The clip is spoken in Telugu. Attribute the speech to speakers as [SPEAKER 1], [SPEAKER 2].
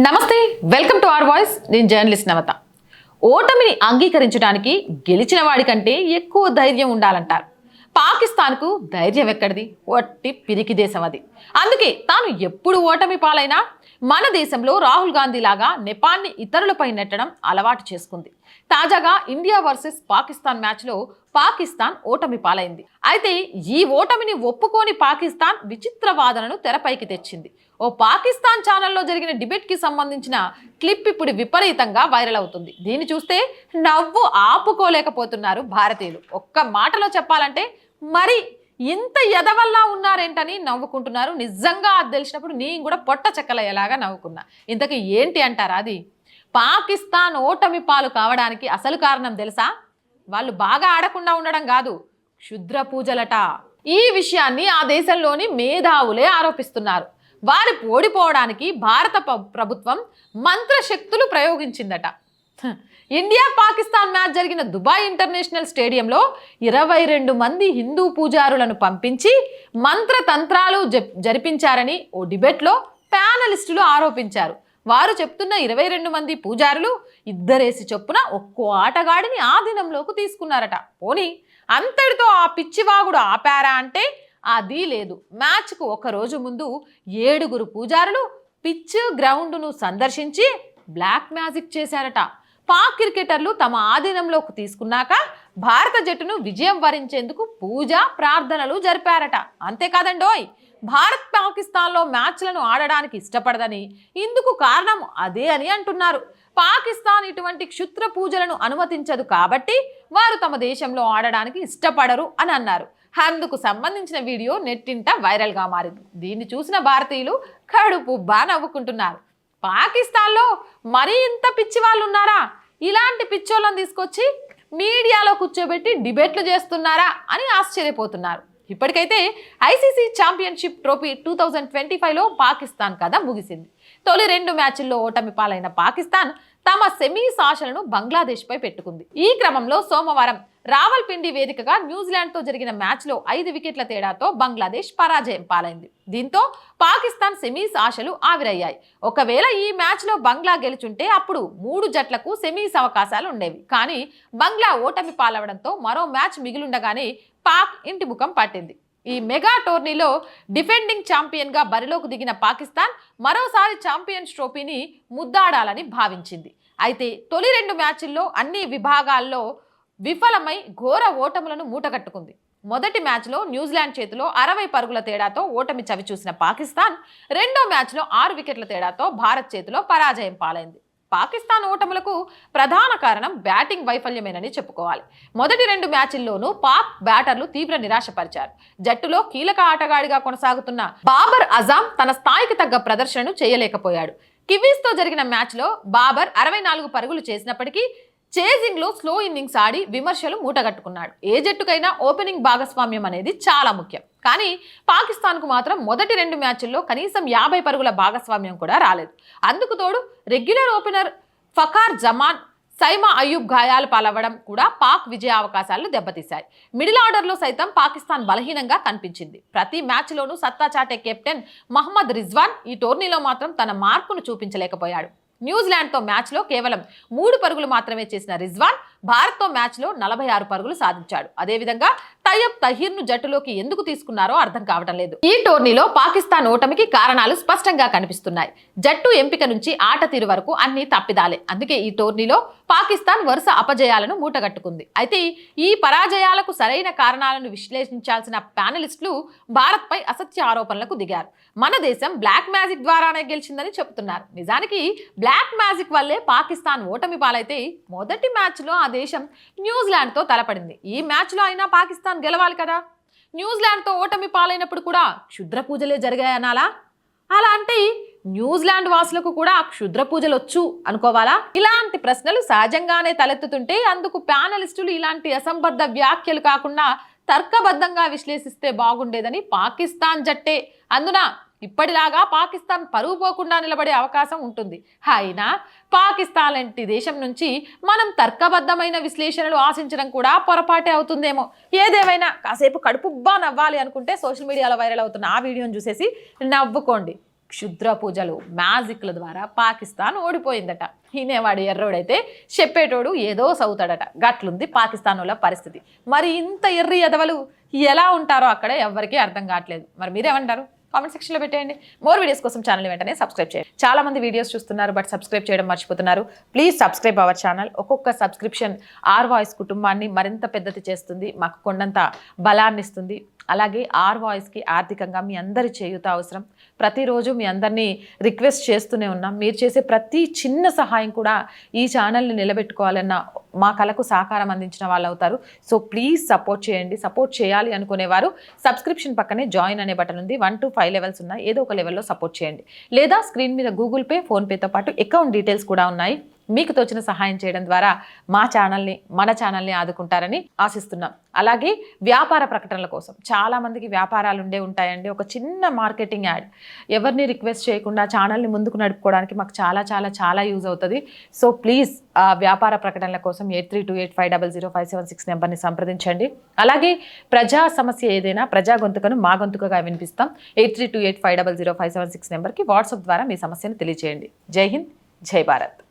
[SPEAKER 1] నమస్తే వెల్కమ్ టు అవర్ వాయిస్. నేను జర్నలిస్ట్ నవత. ఓటమిని అంగీకరించడానికి గెలిచిన వాడికంటే ఎక్కువ ధైర్యం ఉండాలంటారు. పాకిస్తాన్కు ధైర్యం ఎక్కడిది? ఒట్టి పిరికి దేశం అది. అందుకే తాను ఎప్పుడు ఓటమి పాలైనా మన దేశంలో రాహుల్ గాంధీ లాగా నెపాన్ని ఇతరులపై నెట్టడం అలవాటు చేసుకుంది. తాజాగా ఇండియా వర్సెస్ పాకిస్తాన్ మ్యాచ్లో పాకిస్తాన్ ఓటమి పాలైంది. అయితే ఈ ఓటమిని ఒప్పుకోని పాకిస్తాన్ విచిత్ర వాదనను తెరపైకి తెచ్చింది. ఓ పాకిస్తాన్ ఛానల్లో జరిగిన డిబేట్కి సంబంధించిన క్లిప్ ఇప్పుడు విపరీతంగా వైరల్ అవుతుంది. దీన్ని చూస్తే నవ్వు ఆపుకోలేకపోతున్నారు భారతీయులు. ఒక్క మాటలో చెప్పాలంటే మరి ఇంత ఎదవల్లా ఉన్నారేంటని నవ్వుకుంటున్నారు. నిజంగా అది తెలిసినప్పుడు నేను కూడా పొట్ట చెక్కలయ్యేలాగా నవ్వుకున్నా. ఇంతకీ ఏంటి అంటారా అది? పాకిస్తాన్ ఓటమి పాలు కావడానికి అసలు కారణం తెలుసా? వాళ్ళు బాగా ఆడకుండా ఉండడం కాదు క్షుద్ర పూజలట. ఈ విషయాన్ని ఆ దేశంలోని మేధావులే ఆరోపిస్తున్నారు. వారి ఓడిపోవడానికి భారత ప్రభుత్వం మంత్రశక్తులు ప్రయోగించిందట. ఇండియా పాకిస్తాన్ మ్యాచ్ జరిగిన దుబాయ్ ఇంటర్నేషనల్ స్టేడియంలో ఇరవై రెండు మంది హిందూ పూజారులను పంపించి మంత్రతంత్రాలు జరిపించారని ఓ డిబేట్లో ప్యానలిస్టులు ఆరోపించారు. వారు చెప్తున్న ఇరవై రెండు మంది పూజారులు ఇద్దరేసి చొప్పున ఒక్కో ఆటగాడిని ఆధీనంలోకి తీసుకున్నారట. పోనీ అంతటితో ఆ పిచ్చివాగుడు ఆపారా అంటే అది లేదు. మ్యాచ్కు ఒక రోజు ముందు ఏడుగురు పూజారులు పిచ్ గ్రౌండ్ను సందర్శించి బ్లాక్ మ్యాజిక్ చేశారట. పాక్ క్రికెటర్లు తమ ఆధీనంలోకి తీసుకున్నాక భారత జట్టును విజయం వరించేందుకు పూజ ప్రార్థనలు జరిపారట. అంతేకాదండోయ్ భారత్ పాకిస్తాన్లో మ్యాచ్లను ఆడడానికి ఇష్టపడదని ఇందుకు కారణం అదే అని అంటున్నారు. పాకిస్తాన్ ఇటువంటి క్షుద్ర పూజలను అనుమతించదు కాబట్టి వారు తమ దేశంలో ఆడడానికి ఇష్టపడరు అని అన్నారు. అందుకు సంబంధించిన వీడియో నెట్టింట వైరల్గా మారింది. దీన్ని చూసిన భారతీయులు కడుపు బా నవ్వుకుంటున్నారు. పాకిస్తాన్లో మరీ ఇంత పిచ్చి వాళ్ళు ఉన్నారా ఇలాంటి పిచ్చోళ్ళని తీసుకొచ్చి మీడియాలో కూర్చోబెట్టి డిబేట్లు చేస్తున్నారా అని ఆశ్చర్యపోతున్నారు. ఇప్పటికైతే ICC championship trophy two thousand twenty ఫైవ్లో పాకిస్తాన్ కథ ముగిసింది. తొలి రెండు మ్యాచ్ల్లో ఓటమి పాలైన పాకిస్తాన్ తమ సెమీస్ ఆశలను బంగ్లాదేశ్పై పెట్టుకుంది. ఈ క్రమంలో సోమవారం రావల్పిండి వేదికగా న్యూజిలాండ్తో జరిగిన మ్యాచ్లో ఐదు వికెట్ల తేడాతో బంగ్లాదేశ్ పరాజయం పాలైంది. దీంతో పాకిస్తాన్ సెమీస్ ఆశలు ఆవిరయ్యాయి. ఒకవేళ ఈ మ్యాచ్లో బంగ్లా గెలుచుంటే అప్పుడు మూడు జట్లకు సెమీస్ అవకాశాలు ఉండేవి. కానీ బంగ్లా ఓటమి పాలవడంతో మరో మ్యాచ్ మిగిలుండగానే పాక్ ఇంటి ముఖం పట్టింది. ఈ మెగా టోర్నీలో డిఫెండింగ్ ఛాంపియన్గా బరిలోకి దిగిన పాకిస్తాన్ మరోసారి ఛాంపియన్స్ ట్రోఫీని ముద్దాడాలని భావించింది. అయితే తొలి రెండు మ్యాచ్ల్లో అన్ని విభాగాల్లో విఫలమై ఘోర ఓటములను మూటగట్టుకుంది. మొదటి మ్యాచ్లో న్యూజిలాండ్ చేతిలో అరవై పరుగుల తేడాతో ఓటమి చవిచూసిన పాకిస్తాన్ రెండో మ్యాచ్లో ఆరు వికెట్ల తేడాతో భారత్ చేతిలో పరాజయం పాలైంది. పాకిస్తాన్ ఓటములకు ప్రధాన కారణం బ్యాటింగ్ వైఫల్యమేనని చెప్పుకోవాలి. మొదటి రెండు మ్యాచ్ల్లోనూ పాక్ బ్యాటర్లు తీవ్ర నిరాశపరిచారు. జట్టులో కీలక ఆటగాడిగా కొనసాగుతున్న బాబర్ అజాం తన స్థాయికి తగ్గ ప్రదర్శనను చేయలేకపోయాడు. కివీస్తో జరిగిన మ్యాచ్లో బాబర్ అరవై నాలుగు పరుగులు చేసినప్పటికీ చేజింగ్లో స్లో ఇన్నింగ్స్ ఆడి విమర్శలు మూటగట్టుకున్నాడు. ఏ జట్టుకైనా ఓపెనింగ్ భాగస్వామ్యం అనేది చాలా ముఖ్యం. కానీ పాకిస్తాన్కు మాత్రం మొదటి రెండు మ్యాచ్ల్లో కనీసం యాభై పరుగుల భాగస్వామ్యం కూడా రాలేదు. అందుకు తోడు రెగ్యులర్ ఓపెనర్ ఫకార్ జమాన్ సైమా అయ్యూబ్ గాయాలు పాలవ్వడం కూడా పాక్ విజయ అవకాశాలను దెబ్బతీశాయి. మిడిల్ ఆర్డర్లో సైతం పాకిస్తాన్ బలహీనంగా కనిపించింది. ప్రతి మ్యాచ్లోనూ సత్తా చాటే కెప్టెన్ మహమ్మద్ రిజ్వాన్ ఈ టోర్నీలో మాత్రం తన మార్పును చూపించలేకపోయాడు. న్యూజిలాండ్తో మ్యాచ్లో కేవలం మూడు పరుగులు మాత్రమే చేసిన రిజ్వాన్ భారత్తో మ్యాచ్లో నలభై ఆరు పరుగులు సాధించాడు. అదేవిధంగా తయ్యబ్ తహీర్ను జట్టులోకి ఎందుకు తీసుకున్నారో అర్థం కావటం లేదు. ఈ టోర్నీలో పాకిస్తాన్ ఓటమికి కారణాలు స్పష్టంగా కనిపిస్తున్నాయి. జట్టు ఎంపిక నుంచి ఆట తీరు వరకు అన్ని తప్పిదాలే. అందుకే ఈ టోర్నీలో పాకిస్తాన్ వరుస అపజయాలను మూటగట్టుకుంది. అయితే ఈ పరాజయాలకు సరైన కారణాలను విశ్లేషించాల్సిన ప్యానలిస్టులు భారత్పై అసత్య ఆరోపణలకు దిగారు. మన దేశం బ్లాక్ మ్యాజిక్ ద్వారానే గెలిచిందని చెబుతున్నారు. నిజానికి బ్లాక్ మ్యాజిక్ వల్లే పాకిస్తాన్ ఓటమి పాలైతే మొదటి మ్యాచ్లో ఆ దేశం న్యూజిలాండ్తో తలపడింది. ఈ మ్యాచ్లో అయినా పాకిస్తాన్ గెలవాలి కదా? న్యూజిలాండ్తో ఓటమి పాలైనప్పుడు కూడా క్షుద్ర పూజలే జరిగాయనాలా? అలా అంటే న్యూజిలాండ్ వాసులకు కూడా క్షుద్ర పూజలు వచ్చు అనుకోవాలా? ఇలాంటి ప్రశ్నలు సహజంగానే తలెత్తుతుంటే అందుకు ప్యానలిస్టులు ఇలాంటి అసంబద్ధ వ్యాఖ్యలు కాకుండా తర్కబద్ధంగా విశ్లేషిస్తే బాగుండేదని పాకిస్తాన్ జట్టే. అందున ఇప్పటిలాగా పాకిస్తాన్ పరువు పోకుండా నిలబడే అవకాశం ఉంటుంది. అయినా పాకిస్తాన్ లాంటి దేశం నుంచి మనం తర్కబద్ధమైన విశ్లేషణలు ఆశించడం కూడా పొరపాటే అవుతుందేమో. ఏదేమైనా కాసేపు కడుపుబ్బా నవ్వాలి అనుకుంటే సోషల్ మీడియాలో వైరల్ అవుతున్న ఆ వీడియోని చూసేసి నవ్వుకోండి. క్షుద్ర పూజలు మ్యాజిక్ల ద్వారా పాకిస్తాన్ ఓడిపోయిందట. ఈనేవాడు ఎర్రోడైతే చెప్పేటోడు ఏదో సౌతాడట. గట్లుంది పాకిస్తాన్ వాళ్ళ పరిస్థితి. మరి ఇంత ఎర్రి ఎదవలు ఎలా ఉంటారో అక్కడ ఎవరికీ అర్థం కావట్లేదు. మరి మీరేమంటారు? కామెంట్ సెక్షన్లో పెట్టేయండి. మోర్ వీడియోస్ కోసం ఛానల్ వెంటనే సబ్స్క్రైబ్ చేయండి. చాలా మంది వీడియోస్ చూస్తున్నారు బట్ సబ్స్క్రైబ్ చేయడం మర్చిపోతున్నారు. Please subscribe our channel. ఒక్కొక్క సబ్స్క్రిప్షన్ ఆర్ వాయిస్ కుటుంబాన్ని మరింత పెద్దది చేస్తుంది మాకు కొండంత బలాన్ని ఇస్తుంది. అలాగే ఆర్ వాయిస్కి ఆర్థికంగా మీ అందరి చేయూత అవసరం. ప్రతిరోజు మీ అందరినీ రిక్వెస్ట్ చేస్తూనే ఉన్నాం. మీరు చేసే ప్రతి చిన్న సహాయం కూడా ఈ ఛానల్ని నిలబెట్టుకోవాలన్న మా కళకు సహకారం అందించిన వాళ్ళు అవుతారు సో ప్లీజ్ సపోర్ట్ చేయండి. సపోర్ట్ చేయాలి అనుకునేవారు సబ్స్క్రిప్షన్ పక్కనే జాయిన్ అనే బటన్ ఉంది. వన్ టు ఫైవ్ లెవెల్స్ ఉన్నాయి. ఏదో ఒక లెవెల్లో సపోర్ట్ చేయండి. లేదా స్క్రీన్ మీద గూగుల్ పే ఫోన్పేతో పాటు అకౌంట్ డీటెయిల్స్ కూడా ఉన్నాయి. మీకు తోచిన సహాయం చేయడం ద్వారా మా ఛానల్ని మన ఛానల్ని ఆదుకుంటారని ఆశిస్తున్నాం. అలాగే వ్యాపార ప్రకటనల కోసం. చాలామందికి వ్యాపారాలు ఉండే ఉంటాయండి. ఒక చిన్న మార్కెటింగ్ యాడ్. ఎవరిని రిక్వెస్ట్ చేయకుండా ఛానల్ని ముందుకు నడుపుకోవడానికి మాకు చాలా చాలా చాలా యూజ్ అవుతుంది. సో ప్లీజ్ ఆ వ్యాపార ప్రకటనల కోసం eight three two eight five double zero five seven six నెంబర్ని సంప్రదించండి. అలాగే ప్రజా సమస్య ఏదైనా ప్రజా గొంతుకను మా గొంతుకగా వినిపిస్తాం. Eight three two eight five double zero five seven six నెంబర్కి వాట్సాప్ ద్వారా మీ సమస్యను తెలియజేయండి జై హింద్ జై భారత్.